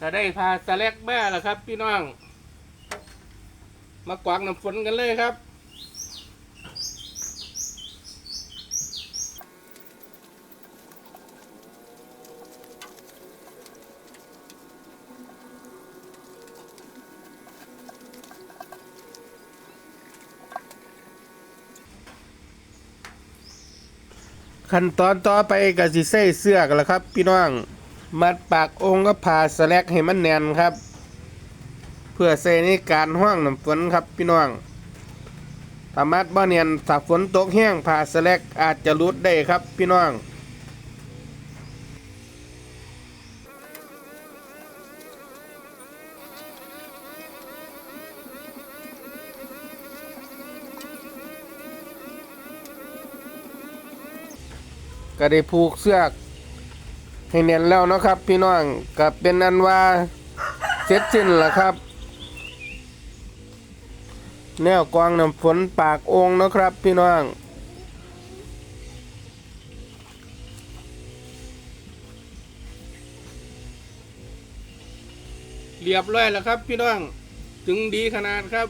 ก็ได้พาสแลกแม่แล้วครับ พี่น้อง มากวางน้ำฝนกันเลยครับขั้นตอนต่อไปก็สิใส่เสื้อกันแล้วครับ พี่น้อง มัดปากองค์ก็ผ่าสแลกให้มันแน่นครับ เพื่อใส่ในการห้องน้ำฝนครับพี่น้องถ้ามัดบ่เนียนถ้าฝนตกแห้งผ่าสแลกอาจจะรุดได้ครับพี่น้องก็ได้ผูกเสื้อ ให้แน่นแล้วเนาะครับ พี่น้องก็เป็นอันว่าเสร็จสิ้นแล้วครับ แนวกวางน้ำฝนปากองค์นะครับ พี่น้องเรียบร้อยแล้วครับ พี่น้องถึงดีขนาดครับ